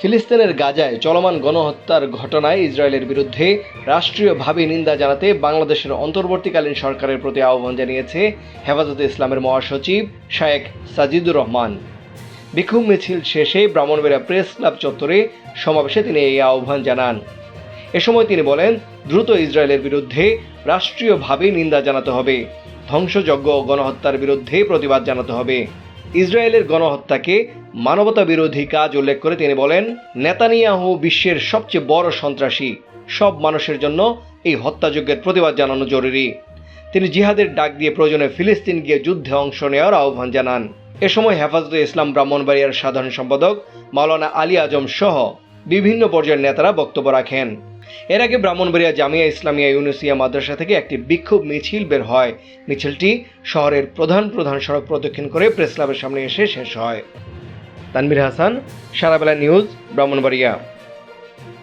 ফিলিস্তিনের গাজায় চলমান গণহত্যার ঘটনায় ইসরায়েলের বিরুদ্ধে রাষ্ট্রীয়ভাবে নিন্দা জানাতে বাংলাদেশের অন্তর্বর্তীকালীন সরকারের প্রতি আহ্বান জানিয়েছে হেফাজতে ইসলামের মহাসচিব শায়েক সাজিদুর রহমান। বিক্ষোভ মিছিল শেষে ব্রাহ্মণবাড়িয়া প্রেস ক্লাব চত্বরে সমাবেশে তিনি এই আহ্বান জানান। এ সময় তিনি বলেন, দ্রুত ইসরায়েলের বিরুদ্ধে রাষ্ট্রীয়ভাবে নিন্দা জানাতে হবে, ধ্বংসযজ্ঞ গণহত্যার বিরুদ্ধে প্রতিবাদ জানাতে হবে। ইসরায়েলের গণহত্যাকে মানবতা বিরোধী কাজ উল্লেখ করে তিনি বলেন, নেতানিয়াহু বিশ্বের সবচেয়ে বড় সন্ত্রাসী। সব মানুষের জন্য এই হত্যাযজ্ঞের প্রতিবাদ জানানো জরুরি। তিনি জিহাদের ডাক দিয়ে প্রয়োজনে ফিলিস্তিন গিয়ে যুদ্ধে অংশ নেওয়ার আহ্বান জানান। এ সময় হেফাজতে ইসলাম ব্রাহ্মণবাড়িয়ার সাধারণ সম্পাদক মাওলানা আলী আজম সহ বিভিন্ন পর্যায়ের নেতারা বক্তব্য রাখেন। এর আগে ব্রাহ্মণবাড়িয়া জামিয়া ইসলামিয়া ইউনিসিয়া মাদ্রাসা থেকে একটি বিক্ষোভ মিছিল বের হয়। মিছিলটি শহরের প্রধান প্রধান সড়ক প্রদক্ষিণ করে প্রেস ক্লাবের সামনে এসে শেষ হয়। তানবির হাসান, সারাবেলা নিউজ, ব্রাহ্মণবাড়িয়া।